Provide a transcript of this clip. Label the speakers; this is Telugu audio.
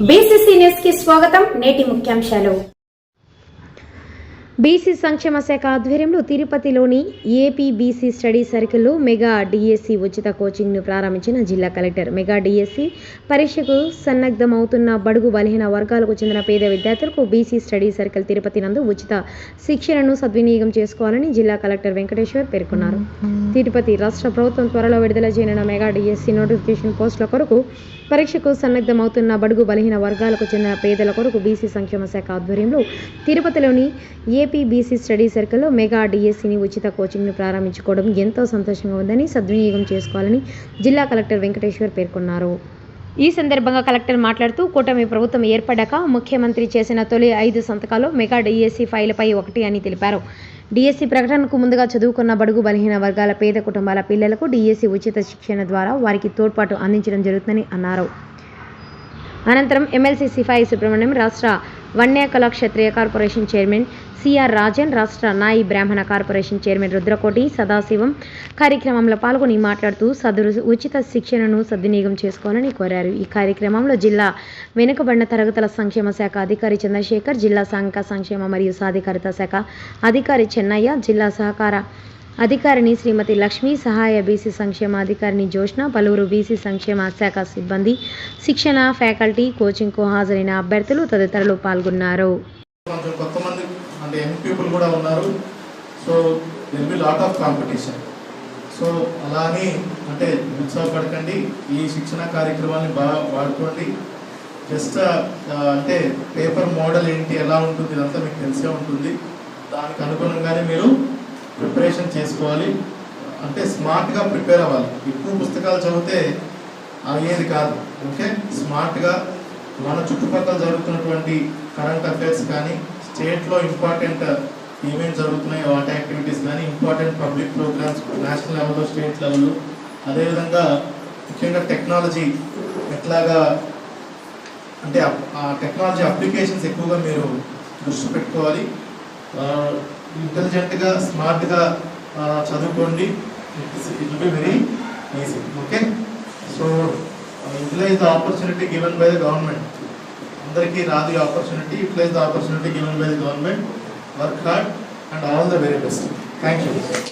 Speaker 1: నమస్కారం నేటి ముఖ్యాంశాలు.
Speaker 2: బీసీ సంక్షేమ శాఖ ఆధ్వర్యంలో తిరుపతిలోని ఏపీ బీసీ స్టడీ సర్కిల్లో మెగా డిఎస్సి ఉచిత కోచింగ్ను ప్రారంభించిన జిల్లా కలెక్టర్. మెగా డిఎస్సి పరీక్షకు సన్నద్ధమవుతున్న బడుగు బలహీన వర్గాలకు చెందిన పేద విద్యార్థులకు బీసీ స్టడీ సర్కిల్ తిరుపతి నందు ఉచిత శిక్షణను సద్వినియోగం చేసుకోవాలని జిల్లా కలెక్టర్ వెంకటేశ్వర్ పేర్కొన్నారు. తిరుపతి రాష్ట్ర ప్రభుత్వం త్వరలో విడుదల చేయనున్న మెగా డిఎస్సి నోటిఫికేషన్ పోస్టుల కొరకు పరీక్షకు సన్నద్ధమవుతున్న బడుగు బలహీన వర్గాలకు చెందిన పేదల కొరకు బీసీ సంక్షేమ శాఖ ఆధ్వర్యంలో తిరుపతిలోని ఏపీ బీసీ స్టడీ సర్కిల్లో మెగా డిఎస్సిని ఉచిత కోచింగ్ను ప్రారంభించుకోవడం ఎంతో సంతోషంగా ఉందని సద్వినియోగం చేసుకోవాలని జిల్లా కలెక్టర్ వెంకటేశ్వర్ పేర్కొన్నారు. ఈ సందర్భంగా కలెక్టర్ మాట్లాడుతూ కూటమి ప్రభుత్వం ఏర్పడ్డాక ముఖ్యమంత్రి చేసిన తొలి ఐదు సంతకాలు మెగా డిఎస్సి ఫైల్పై ఒకటి అని తెలిపారు. డిఎస్సి ప్రకటనకు ముందుగా చదువుకున్న బడుగు బలహీన వర్గాల పేద కుటుంబాల పిల్లలకు డిఎస్సి ఉచిత శిక్షణ ద్వారా వారికి తోడ్పాటు అందించడం జరుగుతుందని అన్నారు. అనంతరం ఎమ్మెల్సీ సిఫాయి సుబ్రహ్మణ్యం రాష్ట్ర Vanyakula Kshatriya corporation chairman CR Rajan రాష్ట్ర నాయి బ్రాహ్మణ కార్పొరేషన్ చైర్మన్ రుద్రకోటి సదాశివం కార్యక్రమంలో పాల్గొని మాట్లాడుతూ సదురు ఉచిత శిక్షణను సద్వినియోగం చేసుకోవాలని కోరారు. ఈ కార్యక్రమంలో జిల్లా వెనుకబడిన తరగతుల సంక్షేమ శాఖ అధికారి చంద్రశేఖర్ జిల్లా సాంఘిక సంక్షేమ మరియు సాధికారిత శాఖ అధికారి చెన్నయ్య జిల్లా సహకార అధికారిని శ్రీమతి లక్ష్మి సహాయ బీసీ సంక్షేమ అధికారిని జోష్న పలువురు బీసీ సంక్షేమ శాఖ సిబ్బంది శిక్షణ ఫ్యాకల్టీ కోచింగ్కు హాజరైన అభ్యర్థులు తదితరులు పాల్గొన్నారు.
Speaker 3: So there'll be lot of competition so అలా అంటే ఉత్సాహపడకండి ఈ శిక్షణ కార్యక్రమాన్ని బాగా వాడుకోండి. జస్ట్ uh, అంటే పేపర్ మోడల్ ఏంటి ఎలా ఉంటుంది ఇదంతా మీకు తెలిసే ఉంటుంది. దానికి అనుగుణంగానే మీరు ప్రిపరేషన్ చేసుకోవాలి. అంటే స్మార్ట్గా ప్రిపేర్ అవ్వాలి. ఎక్కువ పుస్తకాలు చదివితే అయ్యేది కాదు. ఓకే? స్మార్ట్గా మన చుట్టుపక్కల జరుగుతున్నటువంటి కరెంట్ అఫైర్స్ కానీ స్టేట్లో ఇంపార్టెంట్ ఈవెంట్స్ జరుగుతున్నాయి వాటర్ యాక్టివిటీస్ కానీ ఇంపార్టెంట్ పబ్లిక్ ప్రోగ్రామ్స్ నేషనల్ లెవెల్లో స్టేట్ లెవెల్లో. అదేవిధంగా ముఖ్యంగా టెక్నాలజీ ఎట్లాగా అంటే ఆ టెక్నాలజీ అప్లికేషన్స్ ఎక్కువగా మీరు దృష్టి పెట్టుకోవాలి. ఇంటెలిజెంట్గా స్మార్ట్గా చదువుకోండి. It be very easy okay so utilise the opportunity given by the government అందరికీ రాదు opportunity utilise the opportunity given by the government work hard and all the very best thank you